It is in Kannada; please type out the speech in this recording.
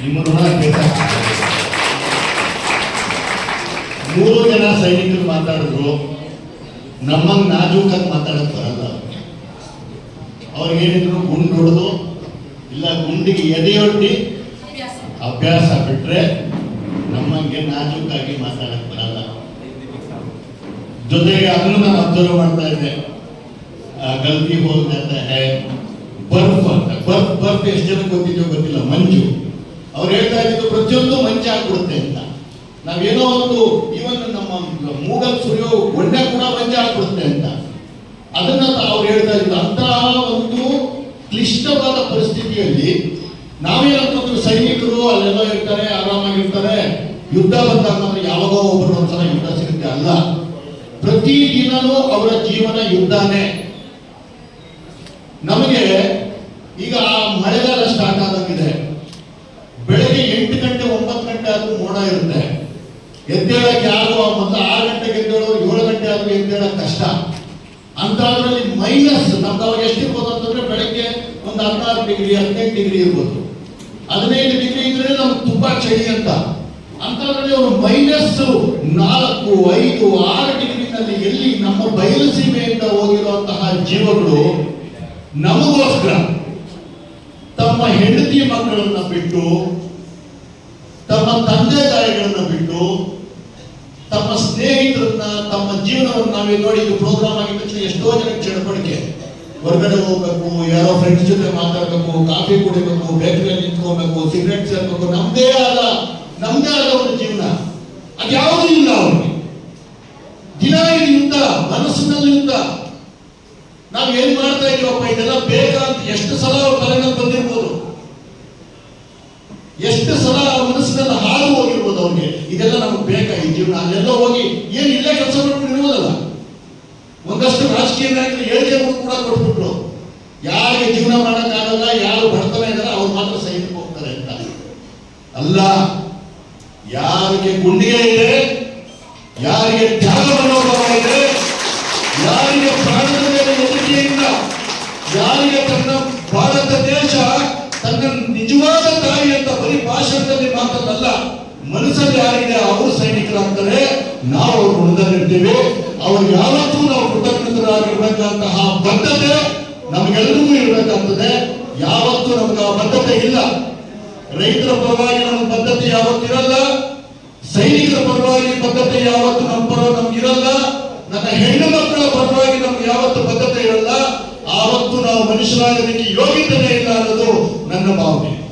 ನಿಮ್ಮ ಮೂರು ಜನ ಸೈನಿಕರು ಮಾತಾಡಿದ್ರು. ನಮ್ಮಂಗ್ ನಾಜೂಕಾಗಿ ಮಾತಾಡಕ್ ಬರಲ್ಲ ಅವ್ರಿಗೇನಿದ್ರು ಗುಂಡು ಹೊಡೆದು, ಇಲ್ಲ ಗುಂಡಿಗೆ ಎದೆಯೊಡ್ಡಿ ಅಭ್ಯಾಸ ಬಿಟ್ರೆ ನಮ್ಮಂಗೆ ನಾಜೂಕಾಗಿ ಮಾತಾಡಕ್ ಬರಲ್ಲ. ಜೊತೆಗೆ ಅದನ್ನು ನಾನು ಅಬ್ಸರ್ವ್ ಮಾಡ್ತಾ ಇದ್ದೆ. ಗಲ್ತಿ ಹೋಲ್ ಬರ್ಫ್ ಅಂತ. ಬರ್ಫ್ ಬರ್ಫ್ ಎಷ್ಟು ಜನ ಗೊತ್ತಿದೆಯೋ ಗೊತ್ತಿಲ್ಲ. ಮಂಜು. ಅವ್ರು ಹೇಳ್ತಾ ಇದ್ದು ಪ್ರತಿಯೊಂದು ಮಂಚ ಆಗ್ಬಿಡುತ್ತೆ ಅಂತ. ನಾವೇನೋ ಒಂದು ಈವನ್ ನಮ್ಮ ಮೂಗಲ್ ಸುರಿಯೋ ಒಳ್ಳೆ ಕೂಡ ಮಂಚ ಆಗ್ಬಿಡುತ್ತೆ ಅಂತ. ಅದನ್ನ ಅವ್ರು ಹೇಳ್ತಾ ಇದ್ರು. ಅಂತಹ ಒಂದು ಕ್ಲಿಷ್ಟವಾದ ಪರಿಸ್ಥಿತಿಯಲ್ಲಿ ನಾವೇನಂತಂದ್ರೆ ಸೈನಿಕರು ಅಲ್ಲೆಲ್ಲ ಇರ್ತಾರೆ, ಆರಾಮಾಗಿರ್ತಾರೆ, ಯುದ್ಧ ಬಂದಾಗ ಮಾತ್ರ ಯಾವಾಗೋ ಒಬ್ಬರು ಒಂದ್ಸಲ ಯುದ್ಧ ಸಿಗುತ್ತೆ ಅಲ್ಲ. ಪ್ರತಿ ದಿನನೂ ಅವರ ಜೀವನ ಯುದ್ಧನೇ. ನಮಗೆ ಈಗ ಮಳೆಗಾಲ ಸ್ಟಾರ್ಟ್ ಆದಂಗಿದೆ ಬೆಳಗ್ಗೆ ಎಂಟು ಗಂಟೆ ಒಂಬತ್ತು ಗಂಟೆ ಆದ್ರೂ ಮೋಡ ಇರುತ್ತೆ ಎದ್ದೇಳಕ್ಕೆ ಯಾರು ಮೊದಲು ಆರು ಗಂಟೆಗೆ ಎದ್ದೇಳು ಏಳು ಗಂಟೆ ಆದ್ರೆ ಎದ್ದೇಳಕ್ ಕಷ್ಟ. ಅಂಥದ್ರಲ್ಲಿ ಮೈನಸ್ ನಮ್ದು ಅವಾಗ ಎಷ್ಟಿರ್ಬೋದು ಅಂತಂದ್ರೆ ಬೆಳಗ್ಗೆ ಒಂದು ಹದಿನಾರು ಡಿಗ್ರಿ ಹದಿನೈದು ಡಿಗ್ರಿ ಇರ್ಬೋದು. ಹದಿನೈದು ಡಿಗ್ರಿ ಇದ್ರೆ ನಮ್ಗೆ ತುಂಬಾ ಚಳಿ ಅಂತ. ಅಂಥದ್ರಲ್ಲಿ ಅವರು ಮೈನಸ್ ನಾಲ್ಕು, ಐದು, ಆರು ಡಿಗ್ರಿನಲ್ಲಿ ಎಲ್ಲಿ ನಮ್ಮ ಬಯಲು ಸೀಮೆಯಿಂದ ಹೋಗಿರುವಂತಹ ಜೀವಗಳು ನಮಗೋಸ್ಕರ ತಮ್ಮ ಹೆಂಡತಿ ಮಕ್ಕಳನ್ನ ಬಿಟ್ಟು, ತಮ್ಮ ತಂದೆ ತಾಯಿಗಳನ್ನ ಬಿಟ್ಟು ತಮ್ಮ ಸ್ನೇಹಿತರನ್ನ, ತಮ್ಮ ಜೀವನವನ್ನು ನಾವೇ ನೋಡಿ ಪ್ರೋಗ್ರಾಮ್ ಆಗಿದ ತಕ್ಷಣ ಎಷ್ಟೋ ಜನ ಚಡಪಡಿಕೆ ಹೊರಗಡೆ ಹೋಗ್ಬೇಕು, ಯಾರೋ ಫ್ರೆಂಡ್ಸ್ ಜೊತೆ ಮಾತಾಡ್ಬೇಕು ಕಾಫಿ ಕುಡಿಬೇಕು ಬೇಕರಿಯಲ್ಲಿ ನಿಂತ್ಕೋಬೇಕು ಸಿಗರೆಟ್ ಸೇರ್ಬೇಕು ನಮ್ದೇ ಆದ ನಮ್ದೇ ಆದ ಒಂದು ಜೀವನ. ಅದ್ಯಾವುದೂ ಇಲ್ಲ ಅವ್ರಿಗೆ. ದಿನ ಇಲ್ಲಿಂದ ಮನಸ್ಸಿನಲ್ಲಿಂದ ನಾವು ಏನ್ ಮಾಡ್ತಾ ಇದೀವಪ್ಪ ಇದೆಲ್ಲ ಬೇಗ ಅಂತ ಎಷ್ಟು ಸಲ ಅವ್ರ ತಲೆನಲ್ಲಿ ಬಂದಿರ್ಬೋದು. ಎಷ್ಟು ಸಲ ಮನಸ್ಸಿನಲ್ಲಿ ಅವ್ರಿಗೆ ಇದೆಲ್ಲ ನಮ್ಗೆ ಬೇಕಾ ಈ ಜೀವನ. ಅಲ್ಲೆಲ್ಲ ಹೋಗಿ ಏನು ಇಲ್ಲೇ ಕೆಲಸ ಮಾಡ್ಕೊಂಡು ಇರುವುದಲ್ಲ. ಒಂದಷ್ಟು ರಾಜಕೀಯ ನಾಯಕರು ಹೇಳಿಕೆಗಳು ಕೂಡ ಕೊಟ್ಬಿಟ್ರು. ಯಾರಿಗೆ ಜೀವನ ಮಾಡೋಕ್ಕಾಗಲ್ಲ, ಯಾರು ಬಡತನ ಇದಾರೆ ಅವ್ರು ಮಾತ್ರ ಸೈನಿಕ ಹೋಗ್ತಾರೆ ಅಂತ. ಅಲ್ಲ, ಯಾರಿಗೆ ಗುಂಡಿಗೆ ಇದೆ, ಯಾರಿಗೆ ತ್ಯಾಗ ಮನೋಭಾವ ಇದೆ, ಯಾರಿಗೆ ಪ್ರಾಣದ ಮೇಲೆ ನಂಬಿಕೆಯಿಂದ ಯಾರಿಗೆ ತನ್ನ ಭಾರತ ದೇಶ, ತನ್ನ ನಿಜವಾದ ತಾಯಿ ಅಂತ ಬರೀ ಭಾಷಣದಲ್ಲಿ ಮಾತಲ್ಲ ಮನಸ್ಸಲ್ಲಿ ಯಾರಿದೆ ಅವರು ಸೈನಿಕರಾಗ್ತಾರೆ, ನಾವು ಅವ್ರ ಋಣದಲ್ಲಿರ್ತೀವಿ ಅವ್ರು ಯಾವತ್ತೂ ನಾವು ಕೃತಜ್ಞತರಾಗಿರ್ಬೇಕಂತಹ ಬದ್ಧತೆ ನಮಗೆಲ್ಲರಿಗೂ ಇರಬೇಕಾಗ್ತದೆ. ಯಾವತ್ತೂ ನಮ್ಗೆ ಆ ಬದ್ಧತೆ ಇಲ್ಲ. ರೈತರ ಪರವಾಗಿ ನಮ್ಮ ಬದ್ಧತೆ ಯಾವತ್ತಿರಲ್ಲ. ಸೈನಿಕರ ಪರವಾಗಿ ಬದ್ಧತೆ ಯಾವತ್ತು ನಮ್ಮ ಪರ ನಮ್ಗಿರಲ್ಲ. ನನ್ನ ಹೆಣ್ಣು ಮಕ್ಕಳ ಪರವಾಗಿ ನಮ್ಗೆ ಯಾವತ್ತು ಬದ್ಧತೆ ಇರಲ್ಲ. ಆವತ್ತು ನಾವು ಮನುಷ್ಯರಾಗಲಿಕ್ಕೆ ಯೋಗ್ಯತೆ ಇಲ್ಲ ಅನ್ನೋದು ನನ್ನ ಭಾವನೆ.